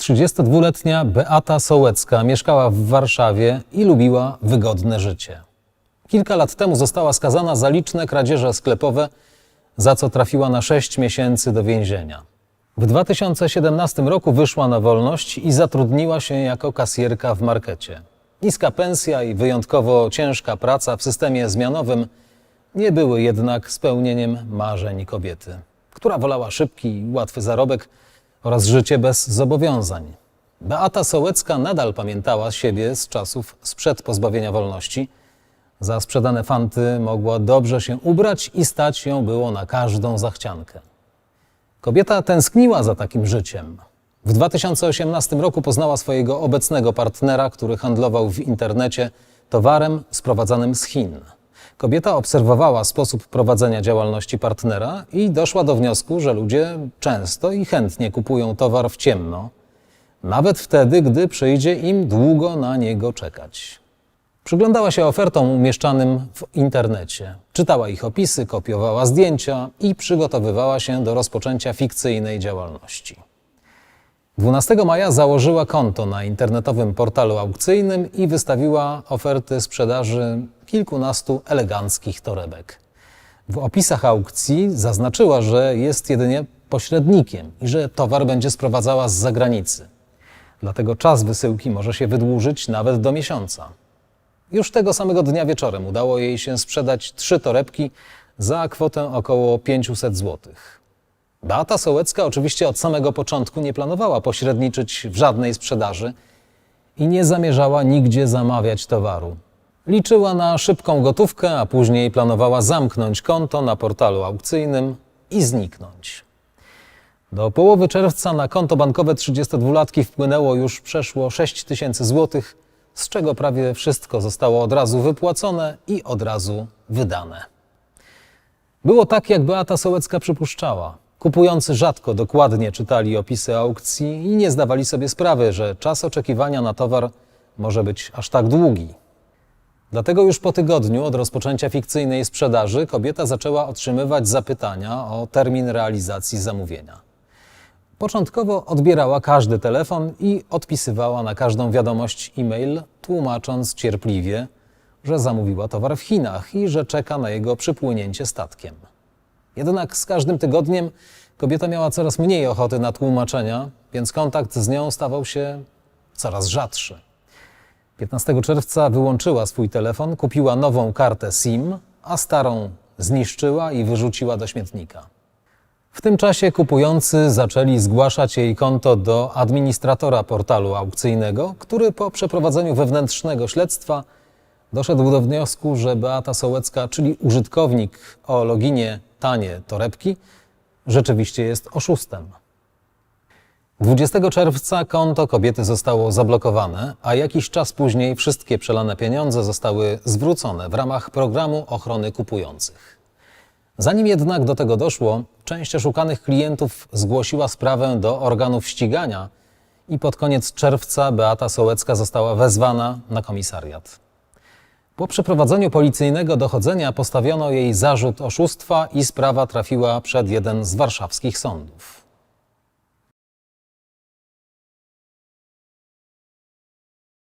32-letnia Beata Sołecka mieszkała w Warszawie i lubiła wygodne życie. Kilka lat temu została skazana za liczne kradzieże sklepowe, za co trafiła na 6 miesięcy do więzienia. W 2017 roku wyszła na wolność i zatrudniła się jako kasjerka w markecie. Niska pensja i wyjątkowo ciężka praca w systemie zmianowym nie były jednak spełnieniem marzeń kobiety, która wolała szybki i łatwy zarobek oraz życie bez zobowiązań. Beata Sołecka nadal pamiętała siebie z czasów sprzed pozbawienia wolności. Za sprzedane fanty mogła dobrze się ubrać i stać ją było na każdą zachciankę. Kobieta tęskniła za takim życiem. W 2018 roku poznała swojego obecnego partnera, który handlował w internecie towarem sprowadzanym z Chin. Kobieta obserwowała sposób prowadzenia działalności partnera i doszła do wniosku, że ludzie często i chętnie kupują towar w ciemno, nawet wtedy, gdy przyjdzie im długo na niego czekać. Przyglądała się ofertom umieszczanym w internecie, czytała ich opisy, kopiowała zdjęcia i przygotowywała się do rozpoczęcia fikcyjnej działalności. 12 maja założyła konto na internetowym portalu aukcyjnym i wystawiła oferty sprzedaży kilkunastu eleganckich torebek. W opisach aukcji zaznaczyła, że jest jedynie pośrednikiem i że towar będzie sprowadzała z zagranicy. Dlatego czas wysyłki może się wydłużyć nawet do miesiąca. Już tego samego dnia wieczorem udało jej się sprzedać trzy torebki za kwotę około 500 zł. Beata Sołecka oczywiście od samego początku nie planowała pośredniczyć w żadnej sprzedaży i nie zamierzała nigdzie zamawiać towaru. Liczyła na szybką gotówkę, a później planowała zamknąć konto na portalu aukcyjnym i zniknąć. Do połowy czerwca na konto bankowe 32-latki wpłynęło już przeszło 6 tysięcy złotych, z czego prawie wszystko zostało od razu wypłacone i od razu wydane. Było tak, jak Beata Sołecka przypuszczała. Kupujący rzadko dokładnie czytali opisy aukcji i nie zdawali sobie sprawy, że czas oczekiwania na towar może być aż tak długi. Dlatego już po tygodniu od rozpoczęcia fikcyjnej sprzedaży kobieta zaczęła otrzymywać zapytania o termin realizacji zamówienia. Początkowo odbierała każdy telefon i odpisywała na każdą wiadomość e-mail, tłumacząc cierpliwie, że zamówiła towar w Chinach i że czeka na jego przypłynięcie statkiem. Jednak z każdym tygodniem kobieta miała coraz mniej ochoty na tłumaczenia, więc kontakt z nią stawał się coraz rzadszy. 15 czerwca wyłączyła swój telefon, kupiła nową kartę SIM, a starą zniszczyła i wyrzuciła do śmietnika. W tym czasie kupujący zaczęli zgłaszać jej konto do administratora portalu aukcyjnego, który po przeprowadzeniu wewnętrznego śledztwa doszedł do wniosku, że Beata Sołecka, czyli użytkownik o loginie tanie torebki, rzeczywiście jest oszustem. 20 czerwca konto kobiety zostało zablokowane, a jakiś czas później wszystkie przelane pieniądze zostały zwrócone w ramach programu ochrony kupujących. Zanim jednak do tego doszło, część oszukanych klientów zgłosiła sprawę do organów ścigania i pod koniec czerwca Beata Sołecka została wezwana na komisariat. Po przeprowadzeniu policyjnego dochodzenia postawiono jej zarzut oszustwa i sprawa trafiła przed jeden z warszawskich sądów.